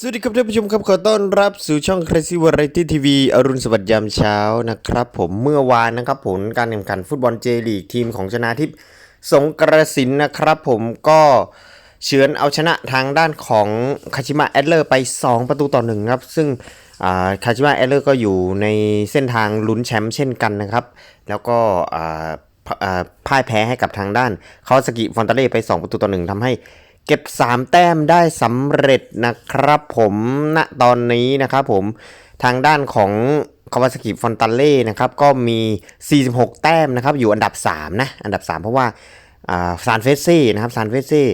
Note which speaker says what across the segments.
Speaker 1: สวัสดีครับท่านผู้ชมครับขอต้อนรับสู่ช่อง Crazy Variety TV อรุณสวัสดิ์ยามเช้านะครับผมเมื่อวานนะครับผลการแข่งขันฟุตบอลเจลีกทีมของชนะทิพย์สงกระสินนะครับผมก็เฉือนเอาชนะทางด้านของคาชิมะแอดเลอร์ไป 2 ประตูต่อหนึ่งครับ ซึ่งคาชิมะแอดเลอร์ก็อยู่ในเส้นทางลุ้นแชมป์เช่นกันนะครับ แล้วก็อ่าพอ่ายแพ้ให้กับทางด้านคาวสกิฟอนตาเล่ไป 2 ประตูต่อหนึ่งทำให้ เก็บ 3 แต้มได้สำเร็จนะครับผมณตอนนี้นะครับผมทางด้านของคาวาสกิฟอนตาเล่นะครับก็มี 46 แต้มนะครับอยู่อันดับ 3 นะ อันดับ 3 เพราะว่าซานเฟสซี่นะครับซานเฟสซี่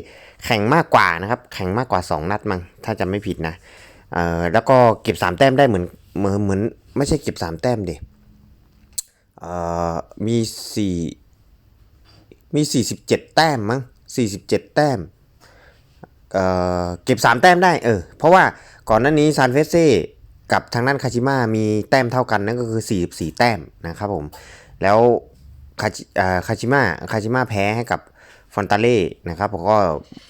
Speaker 1: แข่งมากกว่านะครับ แข่งมากกว่า 2 นัดมั้งถ้าจำไม่ผิดนะแล้วก็เก็บ 3 แต้มได้เหมือนเหมือนเหมือนไม่ใช่เก็บ 3 แต้มดิเอ่มี 4 มี 47 แต้มมั้ง47 แต้ม เเก็บ 3 แต้มได้เออเพราะว่าก่อนหน้านี้ซานเฟสเซ่กับทางด้านคาชิมะมีแต้มเท่ากันนั่นก็คือ 44 แต้มนะครับผม แล้วคาชิอ่าคาชิมะคาชิมะแพ้ให้กับฟอนตาเล่นะครับผมก็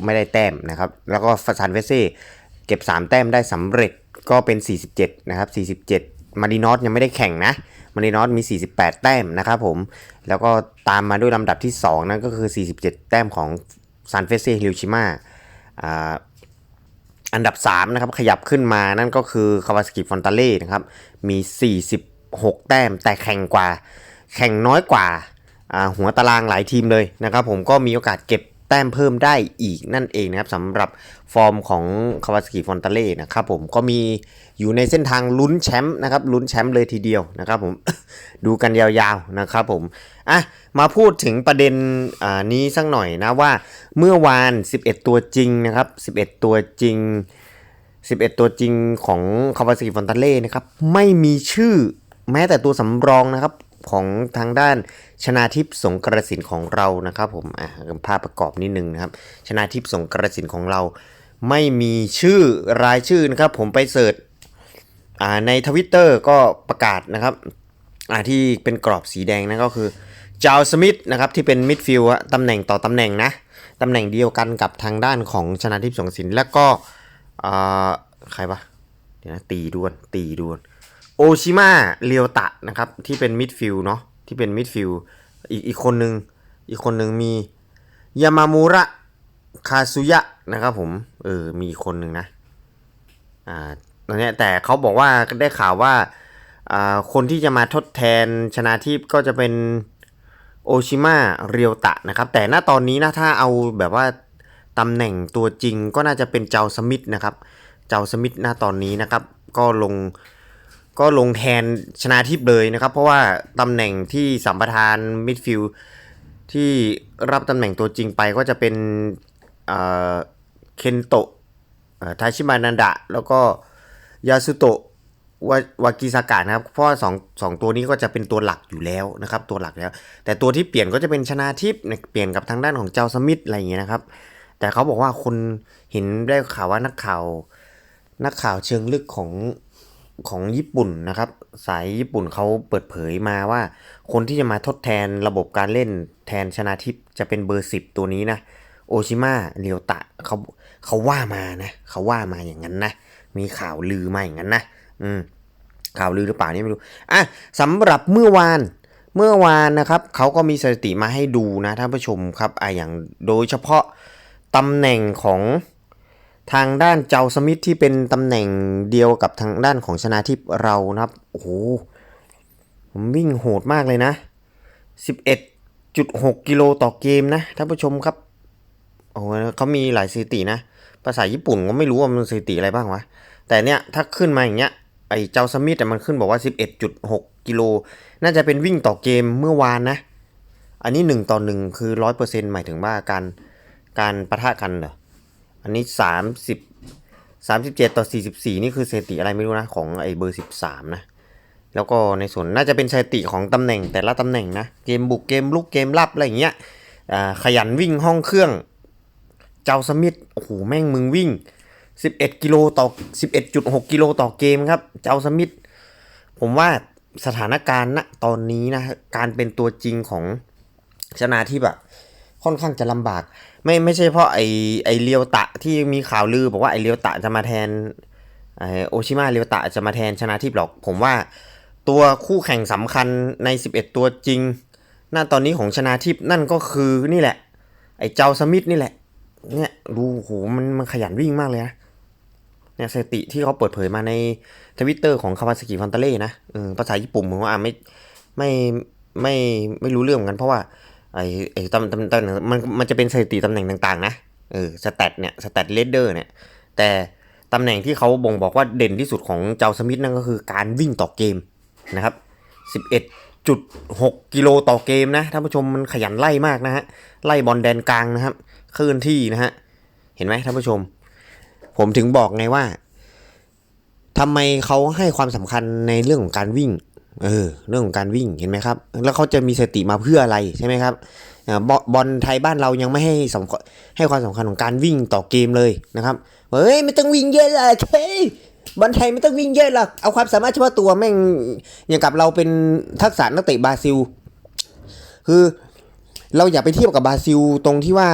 Speaker 1: ไม่ได้แต้มนะครับ แล้วก็ซานเฟสเซ่เก็บ 3 แต้มได้สำเร็จก็เป็น 47 นะครับ 47 มารินอสยังไม่ได้แข่งนะ มารินอสมี 48 แต้มนะครับผม แล้วก็ตามมาด้วยลำดับที่ 2 นั่นก็คือ 47 แต้มของซานเฟสเซ่ฮิโรชิมา อันดับ 3 นะครับ ขยับขึ้นมานั่นก็คือคาวาสกิฟอนตาเล่นะครับ มี 46 แต้ม แต่แข่งกว่า แข่งน้อยกว่าหัวตารางหลายทีมเลยนะครับ ผมก็มีโอกาสเก็บ แต้มเพิ่มได้อีกนั่นเองนะครับสำหรับฟอร์มของคาวาสกิฟอนตาเล่นะครับผมก็มีอยู่ในเส้นทางลุ้นแชมป์นะครับลุ้นแชมป์เลยทีเดียวนะครับผมดูกันยาวๆนะครับผมอะมาพูดถึงประเด็นอ่านี้สักหน่อยนะว่าเมื่อวาน 11 ตัวจริงนะครับ 11 ตัวจริง 11 ตัวจริงของคาวาซกิฟอนตาเล่นะครับไม่มีชื่อแม้แต่ตัวสำรองนะครับ ของทางด้านชนาทิพย์สงกระสินของเรานะครับผมอะภาพประกอบนิดนึงนะครับ ชนาทิพย์สงกระสินของเรา ไม่มีชื่อรายชื่อนะครับ ผมไปเสิร์ชอ่าในทวิตเตอร์ก็ประกาศนะครับอ่าที่เป็นกรอบสีแดงนั่นก็คือจาวสมิธนะครับที่เป็นมิดฟิลด์ตำแหน่งต่อตำแหน่งนะตำแหน่งเดียวกันกับทางด้านของชนาทิพย์สงสินแล้วก็อ่าใครวะเดี๋ยวนะตีดวนตีดวน ชิมะเรียวตะนะครับ ที่เป็นมิดฟิลเนาะที่เป็นมิดฟิลอีกอีกคนหนึ่งอีกคนหนึ่งมียามามูระคาซุยะนะครับผมเออมีอีกคนหนึ่งนะอ่าตอนนี้แต่เขาบอกว่าได้ข่าวว่าอ่าคนที่จะมาทดแทนชนาทิพก็จะเป็นโอชิมะเรียวตะนะครับ แต่ณตอนนี้นะถ้าเอาแบบว่าตำแหน่งตัวจริงก็น่าจะเป็นเจ้าสมิธนะครับ เจ้าสมิธณตอนนี้นะครับ ก็ลง ก็ลงแทนชนาทิพย์เลยนะครับ เพราะว่าตำแหน่งที่สัมปทานมิดฟิลด์ที่รับตำแหน่งตัวจริงไปก็จะเป็นเออเคนโตะทาชิมานันดะ แล้วก็ยาสุโตะวาวากิซากะนะครับ เพราะว่าสองสองตัวนี้ก็จะเป็นตัวหลักอยู่แล้วนะครับ ตัวหลักแล้ว แต่ตัวที่เปลี่ยนก็จะเป็นชนาทิพย์เนี่ยเปลี่ยนกับทางด้านของเจ้าสมิธอะไรอย่างเงี้ยนะครับ แต่เขาบอกว่าคนเห็นได้ข่าวว่านักข่าว นักข่าวเชิงลึกของ ของญี่ปุ่นนะครับ สายญี่ปุ่นเขาเปิดเผยมาว่า คนที่จะมาทดแทนระบบการเล่นแทนชนาทิพย์จะเป็นเบอร์สิบตัวนี้นะโอชิมะเรียวตะเขาเขาว่ามานะเขาว่ามาอย่างนั้นนะ มีข่าวลือมาอย่างนั้นนะ อืมข่าวลือหรือเปล่านี่ไม่รู้อะสำหรับเมื่อวานเมื่อวานนะครับเขาก็มีสถิติมาให้ดูนะท่านผู้ชมครับอะอย่างโดยเฉพาะตำแหน่งของ ทางด้านเจ้าสมิธที่เป็นตำแหน่งเดียวกับทางด้านของชนาทิพย์เรานะครับโอ้โหผมวิ่งโหดมากเลยนะ 11.6 กิโลต่อเกมนะท่านผู้ชมครับโอ้โหเขามีหลายสถิตินะ ภาษาญี่ปุ่นก็ไม่รู้ว่ามันสถิติอะไรบ้างวะ แต่เนี้ยถ้าขึ้นมาอย่างเงี้ยไอ้เจ้าสมิธแต่มันขึ้นบอกว่า 11.6 กิโล น่าจะเป็นวิ่งต่อเกมเมื่อวานนะ อันนี้ 1 ต่อ 1 คือ 100%หมายถึงว่าการการประทะกันเหรอ อันนี้สามสิบสามสิบเจ็ดต่อสี่สิบสี่นี่คือสถิติอะไรไม่รู้นะ ของไอ้เบอร์สิบสามนะ แล้วก็ในส่วนน่าจะเป็นสถิติของตำแหน่งแต่ละตำแหน่งนะ เกมบุกเกมลุกเกมรับอะไรอย่างเงี้ยขยันวิ่งห้องเครื่อง เจ้าสมิธโอ้โหแม่งมึงวิ่ง 11 กิโลต่อ 11.6 กิโลต่อเกมครับ เจ้าสมิธผมว่าสถานการณ์ณตอนนี้นะ การเป็นตัวจริงของชนาทิพย์อะค่อนข้างจะลำบาก ไม่ไม่ใช่เพราะไอไอเลียวตะที่มีข่าวลือบอกว่าไอเลียวตะจะมาแทนไอโอชิมาเรียวตะจะมาแทนชนะทิพย์หรอก ผมว่าตัวคู่แข่งสำคัญใน 11 ตัวจริง หน้าตอนนี้ของชนะทิพย์นั่นก็คือนี่แหละ ไอเจ้าสมิธนี่แหละ เนี่ยดูโหมันมันขยันวิ่งมากเลยนะเนี่ยสถิติที่เขาเปิดเผยมาในทวิตเตอร์ของคาวาสกิฟันเตเล่นะภาษาญี่ปุ่นผมว่าอ่าไม่ไม่ไม่ไม่รู้เรื่องเหมือนกันเพราะว่า ไอ้ไอ้ตำตำตำแหน่งมันมันจะเป็นสถิติตำแหน่งต่างๆ นะเออสแตทเนี่ยสแตทเลดเดอร์เนี่ย แต่ตำแหน่งที่เขาบ่งบอกว่าเด่นที่สุดของเจ้าสมิธนั่นก็คือการวิ่งต่อเกมนะครับ 11.6 กิโลต่อเกมนะท่านผู้ชมมันขยันไล่มากนะฮะไล่บอลแดนกลางนะครับเคลื่อนที่นะฮะเห็นไหมท่านผู้ชม ผมถึงบอกไงว่าทำไมเขาให้ความสำคัญในเรื่องของการวิ่ง เออเรื่องของการวิ่งเห็นไหมครับ แล้วเขาจะมีสติมาเพื่ออะไรใช่ไหมครับบอบอลไทยบ้านเรายังไม่ให้สำคัญให้ความสำคัญของการวิ่งต่อเกมเลยนะครับเฮ้ยไม่ต้องวิ่งเยอะเลยเคบอลไทยไม่ต้องวิ่งเยอะหรอกเอาความสามารถเฉพาะตัวแม่งอย่างกับเราเป็นทักษะนักเตะบราซิล คือเราอย่าไปเทียบกับบราซิลตรงที่ว่า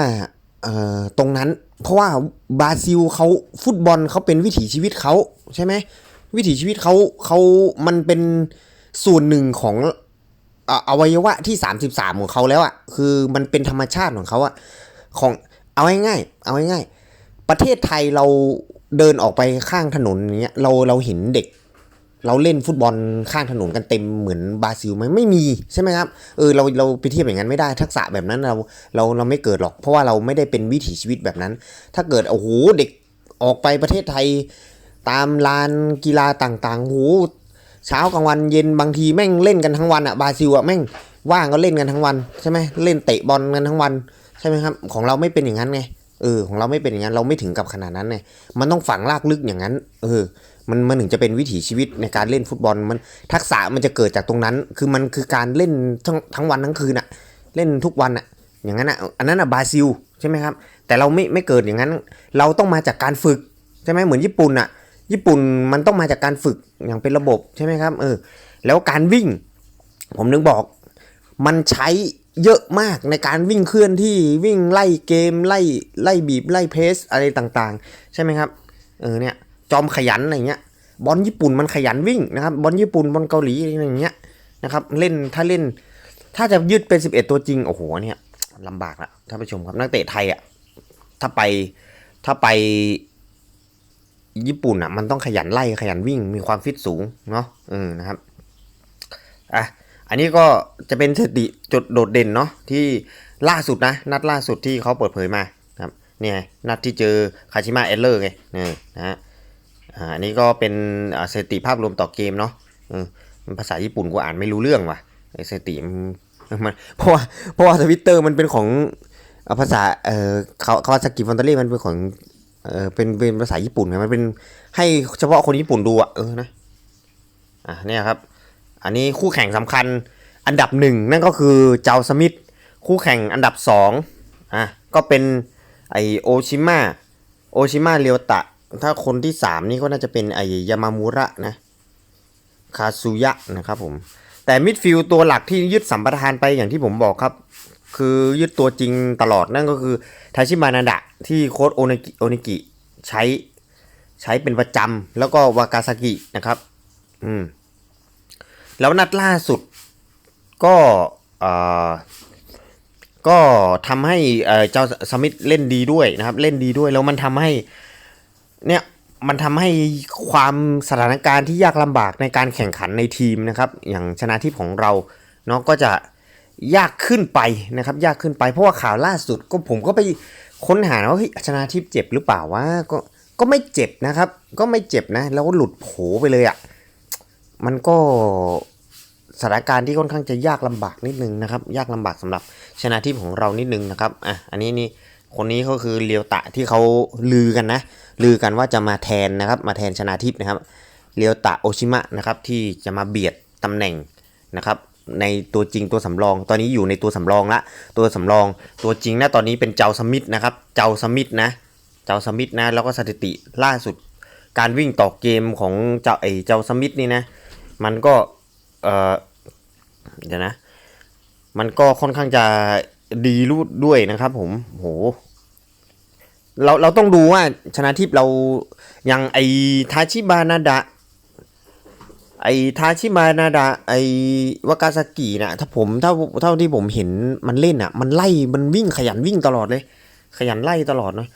Speaker 1: เอ่อตรงนั้น เพราะว่าบราซิลเขาฟุตบอลเขาเป็นวิถีชีวิตเขาใช่ไหมวิถีชีวิตเขาเขามันเป็น ส่วนหนึ่งของอวัยวะที่ 33 ของเขาแล้วอะ่ะคือมันเป็นธรรมชาติของเขาอะ่ะของเอาง่ายๆเอาง่ายๆประเทศไทยเราเดินออกไปข้างถนนอย่างเงี้ยเราเราเห็นเด็ก เราเล่นฟุตบอลข้างถนนกันเต็มเหมือนบราซิลไหมไม่มีใช่ไหมครับเออเราเราไปเทียบอย่างนั้นไม่ได้ทักษะแบบนั้นเราเราเราไม่เกิดหรอก เพราะว่าเราไม่ได้เป็นวิถีชีวิตแบบนั้น ถ้าเกิดโอ้โหเด็กออกไปประเทศไทย ตามลานกีฬาต่างๆโห เช้ากลางวันเย็นบางทีแม่งเล่นกันทั้งวันอะบราซิลอะแม่งว่างก็เล่นกันทั้งวันใช่ไหมเล่นเตะบอลกันทั้งวันใช่ไหมครับของเราไม่เป็นอย่างนั้นไงเออของเราไม่เป็นอย่างนั้นเราไม่ถึงกับขนาดนั้นไงมันต้องฝังลากลึกอย่างนั้น เออ มันมันถึงจะเป็นวิถีชีวิตในการเล่นฟุตบอลมันทักษะมันจะเกิดจากตรงนั้น คือมันคือการเล่นทั้งทั้งวันทั้งคืนอะเล่นทุกวันอะอย่างนั้นอะอันนั้นอะบราซิลใช่ไหมครับแต่เราไม่ไม่เกิดอย่างนั้น เราต้องมาจากการฝึกใช่ไหมเหมือนญี่ปุ่นอะ ญี่ปุ่นมันต้องมาจากการฝึกอย่างเป็นระบบใช่ไหมครับเออแล้วการวิ่ง ผมนึกบอกมันใช้เยอะมากในการวิ่งเคลื่อนที่วิ่งไล่เกมไล่ไล่บีบไล่เพสอะไรต่างๆ ใช่ไหมครับเออเนี่ยจอมขยันอะไรเงี้ยบอลญี่ปุ่นมันขยันวิ่งนะครับบอลญี่ปุ่นบอลเกาหลีอะไรอย่างเงี้ยนะครับเล่นถ้าเล่น ถ้าจะยืดเป็น 11 ตัวจริงโอ้โหเนี่ยลำบากละท่านผู้ชมครับนักเตะไทยอะถ้าไปถ้าไป ญี่ปุ่นอะมันต้องขยันไล่ขยันวิ่งมีความฟิตสูงเนาะเออนะครับอะอันนี้ก็จะเป็นสติจุดโดดเด่นเนาะที่ล่าสุดนะ นัดล่าสุดที่เขาเปิดเผยมาครับเนี่ยนัดที่เจอคาชิมะเอลเลอร์ไงเนี่ยนะฮะอ่าอันนี้ก็เป็นอ่าสถิติภาพรวมต่อเกมเนาะออมันภาษาญี่ปุ่นกูอ่านไม่รู้เรื่องว่ะไอสถิติมันมันเพราะว่าเพราะว่าทวิตเตอร์มันเป็นของภาษาเออเขาคาวาซากิฟอนตอรี่มันเป็นของ เออเป็นเป็นภาษาญี่ปุ่นไงมันเป็นให้เฉพาะคนญี่ปุ่นดูอะเออนะอะเนี่ยครับ อันนี้คู่แข่งสำคัญอันดับหนึ่งนั่นก็คือเจ้าสมิธคู่แข่งอันดับสองอะก็เป็นไอโอชิมะโอชิมะเรียวตะ ถ้าคนที่สามนี่ก็น่าจะเป็นไอยามามุระนะคาซุยะนะครับผมแต่มิดฟิลด์ตัวหลักที่ยึดสัมปทานไปอย่างที่ผมบอกครับ คือยึดตัวจริงตลอดนั่นก็คือทาชิมานาดะที่โค้ดโอนิกิโอนิกิใช้ใช้เป็นประจำแล้วก็วากาซากินะครับ อืม แล้วนัดล่าสุดก็เอ่อก็ทำให้เจ้าสมิธเล่นดีด้วยนะครับ เล่นดีด้วยแล้วมันทำให้ เนี่ยมันทำให้ความสถานการณ์ที่ยากลำบากในการแข่งขันในทีมนะครับ อย่างชนะทิพของเราเนาะก็จะ ยากขึ้นไปนะครับ ยากขึ้นไปเพราะว่าข่าวล่าสุดก็ผมก็ไปค้นหาว่าเฮ้ยชนะทิพย์เจ็บหรือเปล่าวะก็ก็ไม่เจ็บนะครับ ก็ไม่เจ็บนะ แล้วก็หลุดโผไปเลยอะ่ะมันก็สถานการณ์ที่ค่อนข้างจะยากลำบากนิดนึงนะครับ ยากลำบากสำหรับชนะทิพย์ของเรานิดนึงนะครับอะอันนี้นี่คนนี้ก็คือเลียวตะที่เขาลือกันนะ ลือกันว่าจะมาแทนนะครับ มาแทนชนาทิพย์นะครับเรียวตะโอชิมะนะครับที่จะมาเบียดตำแหน่งนะครับ ในตัวจริงตัวสำรอง ตอนนี้อยู่ในตัวสำรองละ ตัวสำรอง ตัวจริงนะตอนนี้เป็นเจ้าสมิธนะครับ เจ้าสมิธนะ เจ้าสมิธนะ แล้วก็สถิติล่าสุด การวิ่งต่อเกมของเจ้าไอเจ้าสมิธนี่นะ มันก็ เออเดี๋ยวนะ มันก็ค่อนข้างจะดีรูดด้วยนะครับ ผม โห เราเราต้องดูว่าชนะทิพย์เรายังไอทาชิบานาดะ ไอทาชิมานาดะไอวากาซากินะถ้าผมเท่าเท่าที่ผมเห็นมันเล่นอะ มันไล่มันวิ่งขยันวิ่งตลอดเลย ขยันไล่ตลอดเนาะ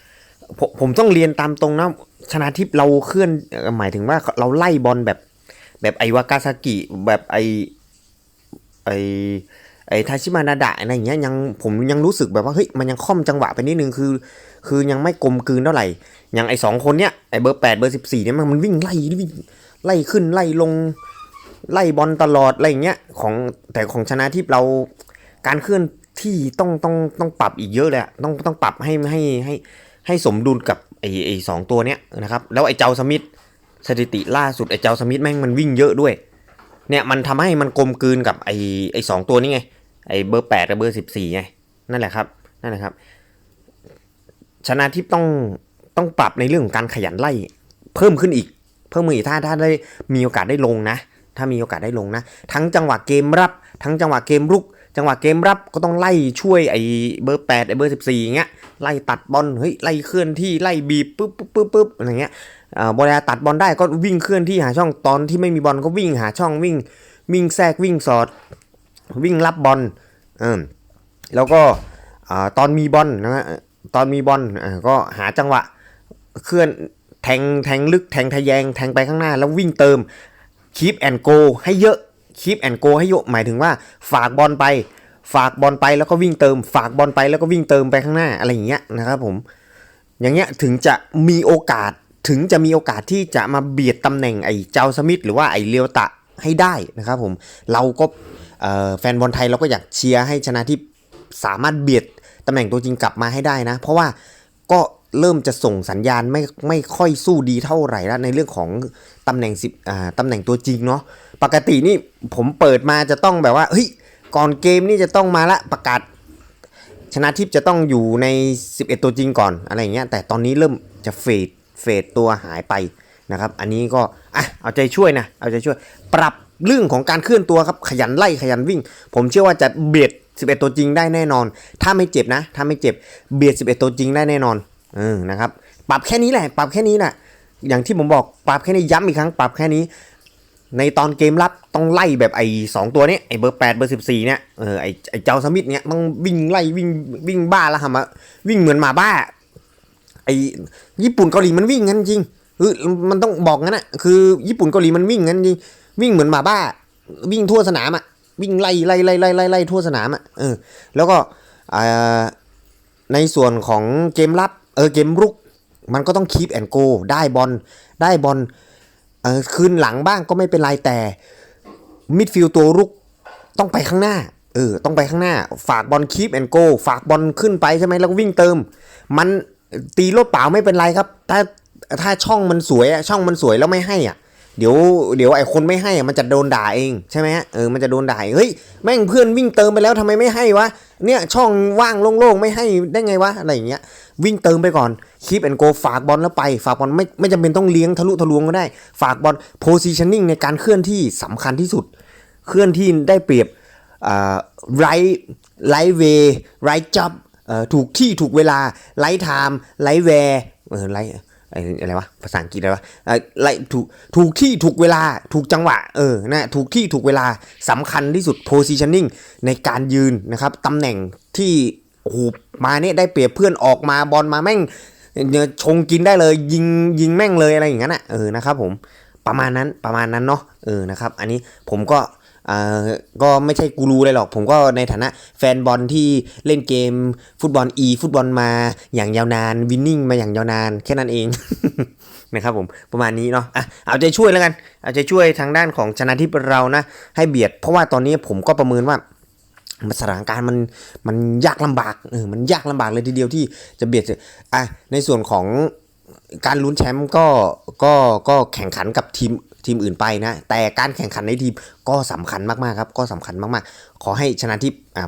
Speaker 1: ผมผมต้องเรียนตามตรงนะชนะทิพย์เราเคลื่อนหมายถึงว่าเราไล่บอลแบบ แบบไอวากาซากิแบบไอไอไอทาชิมานาดะอะไรอย่างเงี้ยยังผมยังรู้สึกแบบว่าเฮ้ยมันยังค่อมจังหวะไปนิดนึงคือ คือยังไม่กลมกลืนเท่าไหร่อย่างไอสองคนเนี้ยไอเบอร์แปดเบอร์สิบสี่เนี่ยมันมันวิ่งไล่วิ่ง ไล่ขึ้นไล่ลงไล่บอลตลอดอะไรเงี้ยของแต่ของชนะทิพย์เราการเคลื่อนที่ต้องต้องต้องปรับอีกเยอะเลยต้องต้องปรับให้ให้ให้ให้สมดุลกับไอไอสองตัวเนี้ยนะครับแล้วไอเจ้าสมิธสถิติล่าสุดไอเจ้าสมิธแม่งมันวิ่งเยอะด้วย เนี่ยมันทำให้มันกลมกลืนกับไอไอสองตัวนี้ไงไอเบอร์แปดกับเบอร์สิบสี่ไงนั่นแหละครับนั่นแหละครับชนะทิพย์ต้องต้องปรับในเรื่องของการขยันไล่เพิ่มขึ้นอีก เพิ่มมืออีกถ้าถ้าได้มีโอกาสได้ลงนะ ถ้ามีโอกาสได้ลงนะ ทั้งจังหวะเกมรับ ทั้งจังหวะเกมรุก จังหวะเกมรับก็ต้องไล่ช่วยไอ้เบอร์แปดไอ้เบอร์สิบสี่อย่างเงี้ยไล่ตัดบอลเฮ้ยไล่เคลื่อนที่ไล่บีบปุ๊บปุ๊บปุ๊บปุ๊บอะไรเงี้ยอ่าบอลตัดบอลได้ก็วิ่งเคลื่อนที่หาช่องตอนที่ไม่มีบอลก็วิ่งหาช่องวิ่ง วิ่งแทรกวิ่งสอด วิ่งรับบอลเออแล้วก็อ่าตอนมีบอลนะฮะตอนมีบอลอ่าก็หาจังหวะเคลื่อน แทงแทงลึกแทงทะแยง แทงไปข้างหน้า แล้ววิ่งเติมคีปแอนโกให้เยอะคีปแอนโกให้เยอะหมายถึงว่าฝากบอลไป ฝากบอลไปแล้วก็วิ่งเติม ฝากบอลไปแล้วก็วิ่งเติมไปข้างหน้าอะไรอย่างเงี้ยนะครับผมอย่างเงี้ยถึงจะมีโอกาสถึงจะมีโอกาสที่จะมาเบียดตำแหน่งไอ้เจ้าสมิธหรือว่าไอ้เลียวตะให้ได้นะครับผมเราก็แฟนบอลไทยเราก็อยากเชียร์ให้ชนะที่สามารถเบียดตำแหน่งตัวจริงกลับมาให้ได้นะ เพราะว่าก็ เริ่มจะส่งสัญญาณไม่ไม่ค่อยสู้ดีเท่าไหร่แล้วในเรื่องของตำแหน่งสิบอ่าตำแหน่งตัวจริงเนาะปกตินี่ผมเปิดมาจะต้องแบบว่าเฮ้ยก่อนเกมนี่จะต้องมาละประกาศ ชนะทิพย์จะต้องอยู่ใน 11 ตัวจริงก่อนอะไรอย่างเงี้ยแต่ตอนนี้เริ่มจะเฟดเฟดตัวหายไปนะครับ อันนี้ก็อะเอาใจช่วยนะเอาใจช่วย ปรับเรื่องของการเคลื่อนตัวครับขยันไล่ขยันวิ่ง ผมเชื่อว่าจะเบียด 11 ตัวจริงได้แน่นอน ถ้าไม่เจ็บนะ ถ้าไม่เจ็บเบียด 11 ตัวจริงได้แน่นอน เออนะครับ ปรับแค่นี้แหละ ปรับแค่นี้แหละอย่างที่ผมบอกปรับแค่นี้ย้ำอีกครั้ง ปรับแค่นี้ ในตอนเกมรับต้องไล่แบบไอ้สองตัวนี้ไอ้เบอร์แปดเบอร์สิบสี่เนี่ยเออไอ้ไอ้เจ้าสมิธเนี่ยต้องวิ่งไล่วิ่งวิ่งบ้าแล้วทำอะวิ่งเหมือนหมาบ้าไอ้ญี่ปุ่นเกาหลีมันวิ่งงั้นจริงเออมันต้องบอกงั้นอะคือญี่ปุ่นเกาหลีมันวิ่งงั้นจริงวิ่งเหมือนหมาบ้า วิ่งทั่วสนามอะวิ่งไล่ไล่ไล่ไล่ไล่ไล่ทั่วสนามอะเออแล้วก็อ่าในส่วนของเกมรับ เออเกมรุกมันก็ต้องคีปแอนโกได้บอลได้บอลเออคืนหลังบ้างก็ไม่เป็นไรแต่มิดฟิลตัวรุกต้องไปข้างหน้าเออต้องไปข้างหน้า ฝากบอลคีปแอนโกฝากบอลขึ้นไปใช่ไหมแล้ววิ่งเติม มันตีรถเปล่าไม่เป็นไรครับ ถ้าถ้าช่องมันสวยอะช่องมันสวยแล้วไม่ให้อะเดี๋ยวเดี๋ยวไอ้คนไม่ให้อะมันจะโดนด่าเองใช่ไหมฮะเออมันจะโดนด่าเองเฮ้ยแม่งเพื่อนวิ่งเติมไปแล้วทำไมไม่ให้วะเนี่ยช่องว่างโล่งๆไม่ให้ได้ไงวะอะไรอย่างเงี้ย วิ่งเติมไปก่อนคีปแอนโกฝากบอลแล้วไป ฝากบอลไม่ไม่จำเป็นต้องเลี้ยงทะลุทะลวงก็ได้ ฝากบอลโพซิชันนิ่งในการเคลื่อนที่สำคัญที่สุด เคลื่อนที่ได้เปรียบไรไรเวไรจับถูกที่ถูกเวลาไรไทม์ไรแวร์ไรอะไรวะภาษาอังกฤษอะไรวะไรถูกถูกที่ถูกเวลาถูกจังหวะเออนะถูกที่ถูกเวลาสำคัญที่สุด positioning ในการยืนนะครับตำแหน่งที่ โอ้โหมาเนี่ยได้เปรียบเพื่อนออกมาบอลมาแม่งเนี่ยชงกินได้เลยยิงยิงแม่งเลยอะไรอย่างนั้นอะเออนะครับผมประมาณนั้นประมาณนั้นเนาะเออนะครับ อันนี้ผมก็อ่าก็ไม่ใช่กูรูเลยหรอก ผมก็ในฐานะแฟนบอลที่เล่นเกมฟุตบอล e ฟุตบอลมาอย่างยาวนานวินนิ่งมาอย่างยาวนานแค่นั้นเองนะครับผมประมาณนี้เนาะอะเอาใจช่วยแล้วกัน เอาใจช่วยทางด้านของชนะทิพย์เรานะ ให้เบียดเพราะว่าตอนนี้ผมก็ประเมินว่า สถานการณ์มันมันยากลำบากเออมันยากลำบากเลยทีเดียวที่จะเบียดอะในส่วนของการลุ้นแชมป์ก็ก็ก็แข่งขันกับทีมทีมอื่นไปนะ แต่การแข่งขันในทีมก็สำคัญมากๆครับ ก็สำคัญมากๆ ขอให้ชนะทิพย์อะ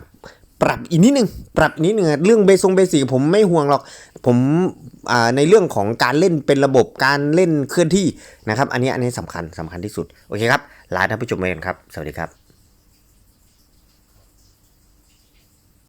Speaker 1: ปรับอีกนิดนึงปรับนิดนึงเรื่องเบสงเบสิกผมไม่ห่วงหรอก ผมอ่าในเรื่องของการเล่นเป็นระบบการเล่นเคลื่อนที่นะครับ อันนี้อันนี้สำคัญสำคัญที่สุด โอเคครับลาท่านผู้ชมไปกันครับ สวัสดีครับ